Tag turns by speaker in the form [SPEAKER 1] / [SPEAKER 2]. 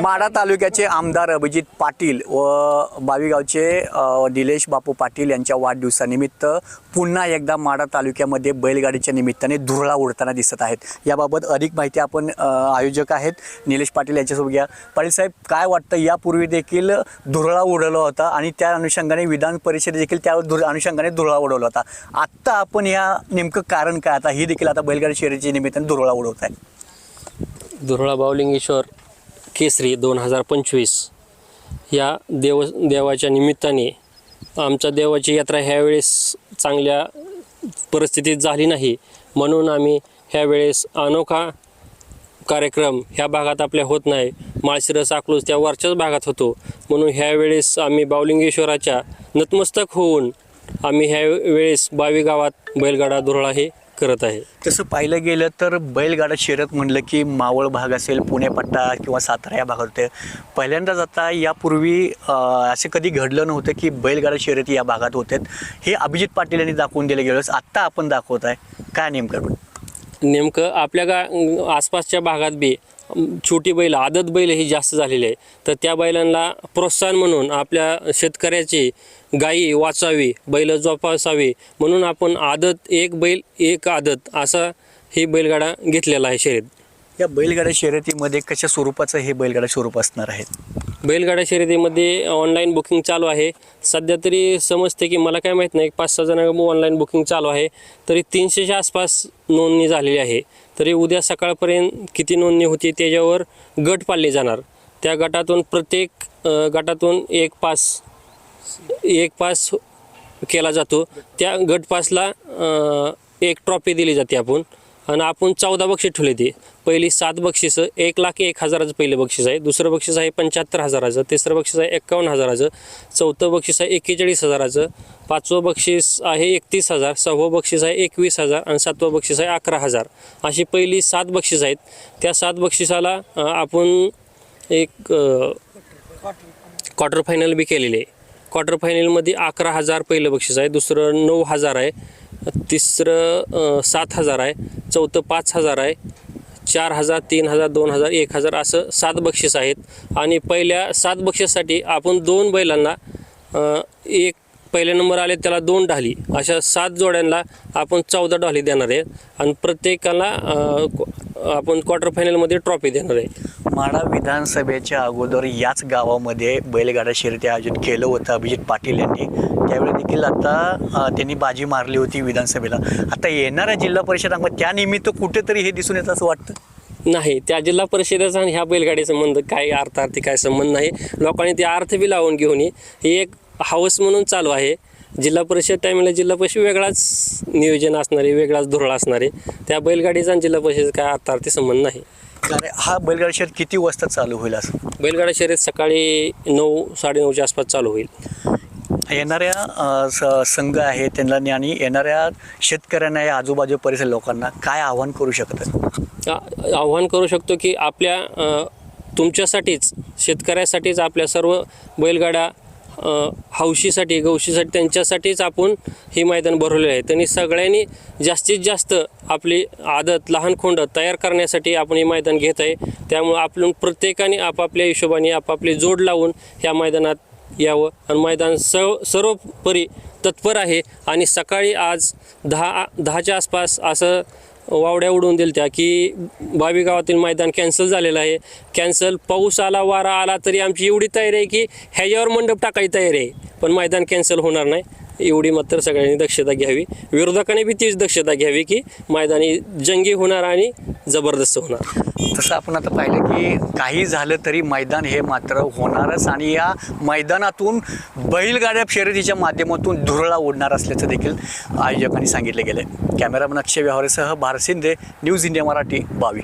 [SPEAKER 1] माढा तालुक्याचे आमदार अभिजित पाटील व बावीगावचे निलेश बापू पाटील यांच्या वाढदिवसानिमित्त पुन्हा एकदा माढा तालुक्यामध्ये बैलगाडीच्या निमित्ताने धुरळा उडताना दिसत आहेत. याबाबत अधिक माहिती आपण आयोजक आहेत. निलेश पाटील यांच्यासोबत घ्या. पाटील साहेब काय वाटतं? यापूर्वी देखील धुरळा उडवला होता आणि त्या अनुषंगाने विधान परिषद देखील त्या अनुषंगाने धुरळा उडवला होता. आत्ता आपण या नेमकं कारण काय? आता ही देखील आता बैलगाडी शर्यतीच्या निमित्ताने धुरळा उडवत आहे
[SPEAKER 2] धुरळा बावलिंगेश्वर केसरी दोन हजार पंचवीस या देव देवाच्या निमित्ताने आमच्या देवाची यात्रा ह्यावेळेस चांगल्या परिस्थितीत झाली नाही. म्हणून आम्ही ह्यावेळेस अनोखा कार्यक्रम ह्या भागात आपल्या होत नाही. माळशिरस अकलूज त्या वरच्याच भागात होतो. म्हणून ह्यावेळेस आम्ही बावलिंगेश्वराच्या नतमस्तक होऊन आम्ही ह्या वेळेस बावी गावात बैलगाडा धुरळा हे करत आहे.
[SPEAKER 1] तसं पाहिलं गेलं तर बैलगाडा शर्यत म्हणलं की मावळ भाग असेल पुणे पट्टा किंवा सातारा या भागात होते. पहिल्यांदाच आता यापूर्वी असे कधी घडलं नव्हतं की बैलगाडा शर्यती या भागात होते हे अभिजित पाटील यांनी दाखवून दिलं गेलं. आत्ता आपण दाखवत आहे. काय नेमकं?
[SPEAKER 2] नेमकं आपल्या गा आसपासच्या भागात बी छोटी बैल आदत बैल ही जास्त झालेली आहे. तर त्या बैलांना प्रोत्साहन म्हणून आपल्या शेतकऱ्याची गायी वाचावी बैल जोपासावी म्हणून आपण आदत एक बैल एक आदत असा ही बैलगाडा घेतलेला आहे शर्यत.
[SPEAKER 1] या बैलगाड्या शर्यतीमध्ये कशा स्वरूपाचं हे बैलगाडा स्वरूप असणार आहे?
[SPEAKER 2] बैलगाडा शर्यतीमध्ये ऑनलाईन बुकिंग चालू आहे. सध्या तरी समजते की मला काय माहीत नाही पाच सहा जण ऑनलाईन बुकिंग चालू आहे. तरी तीनशेच्या आसपास नोंदणी झालेली आहे. तरी उद्या सकाळपर्यंत किती नोंदणी होती त्याच्यावर गट पाळले जाणार. त्या गटातून प्रत्येक गटातून एक पास एक पास केला जातो. त्या गट पासला एक ट्रॉफी दिली जाते आपण. आणि आपण चौदा बक्षीस ठेवले ते. पहिली सात बक्षिसं एक लाख एक हजाराचं पहिलं बक्षीस आहे. दुसरं बक्षीस आहे पंच्याहत्तर हजाराचं. तिसरं बक्षीस आहे एक्कावन्न हजाराचं. चौथं बक्षीस आहे एक्केचाळीस हजाराचं. पाचवं बक्षीस आहे एकतीस हजार. सहावं बक्षीस आहे एकवीस हजार. आणि सातवं बक्षीस आहे अकरा हजार. अशी पहिली सात बक्षीस आहेत. त्या सात बक्षिसाला आपण एक क्वार्टर फायनल बी केलेले आहे. क्वार्टर फायनलमध्ये अकरा हजार पहिलं बक्षीस आहे. दुसरं नऊ हजार आहे. तिसरं सात हजार आहे चौथं पाच हजार आहे चार हजार तीन हजार दोन हजार एक हजार असं सात बक्षीस आहेत. आणि पहिल्या सात बक्षीसाठी आपण दोन बैलांना एक पहिले नंबर आले त्याला दोन ढाली. अशा सात जोड्यांना आपण चौदा ढाली देणार आहे. आणि प्रत्येकाला आपण क्वार्टर फायनलमध्ये ट्रॉफी देणार आहे.
[SPEAKER 1] माडा विधानसभेच्या अगोदर याच गावामध्ये बैलगाडा शर्यती आयोजित केलं होतं अभिजित पाटील यांनी. त्यावेळी देखील आता त्यांनी बाजी मारली होती विधानसभेला. आता येणाऱ्या जिल्हा परिषदांमध्ये त्यानिमित्त कुठेतरी हे दिसून येतं असं वाटतं?
[SPEAKER 2] नाही त्या जिल्हा परिषदेचा आणि ह्या बैलगाडी संबंध काय अर्थार्थी काय संबंध नाही. लोकांनी ते अर्थ बी लावून घेऊन ये. ही एक हवस म्हणून चालू आहे. जिल्हा परिषद टायमिंगला जिल्हा परिषद वेगळाच नियोजन असणारे वेगळाच धोरण असणारे. त्या बैलगाडीचा आणि जिल्हा परिषद काय अर्थार्थी संबंध नाही.
[SPEAKER 1] हा बैलगाडा शर्यत किती वाजता चालू होईल असं?
[SPEAKER 2] बैलगाडा शर्यत सकाळी नऊ साडेनऊच्या आसपास चालू होईल.
[SPEAKER 1] येणाऱ्या अ, स- संघ आहे त्यांना आणि येणाऱ्या शेतकऱ्यांना या आजूबाजू परिसर लोकांना काय आव्हान करू शकतं
[SPEAKER 2] आ- आव्हान करू शकतो की आपल्या अ, तुमच्यासाठीच शेतकऱ्यासाठीच आपल्या सर्व बैलगाड्या हौशीसाठी गौशीसाठी त्यांच्यासाठीच आपण हे मैदान भरवलेलं आहे. त्यांनी सगळ्यांनी जास्तीत जास्त आपली आदत लहान खोंड तयार करण्यासाठी आपण हे मैदान घेत आहे. त्यामुळे आपण प्रत्येकाने आपापल्या हिशोबाने आपापले जोड लावून ह्या मैदानात यावं. आणि मैदान सर्व सर्वपरी तत्पर आहे. आणि सकाळी आज दहा दहाच्या आसपास असं वावड्या उडवून दिल त्या की बावी गावातील मैदान कॅन्सल झालेलं आहे. कॅन्सल पाऊस आला वारा आला तरी आमची एवढी तयारी आहे की ह्याच्यावर मंडप टाकायची तयारी आहे. पण मैदान कॅन्सल होणार नाही. एवढी मात्र सगळ्यांनी दक्षता घ्यावी. विरोधकाने बी तीच दक्षता घ्यावी की मैदानी जंगी होणार आणि जबरदस्त होणार.
[SPEAKER 1] तसं आपण आता पाहिलं की काही झालं तरी मैदान हे मात्र होणारच आणि या मैदानातून बैलगाड्या शर्यतीच्या माध्यमातून धुरळा उडणार असल्याचं देखील आयोजकांनी सांगितलं गेलं कॅमेरामन अक्षय व्यवहारेसह भारसिंदे न्यूज इंडिया मराठी बावी.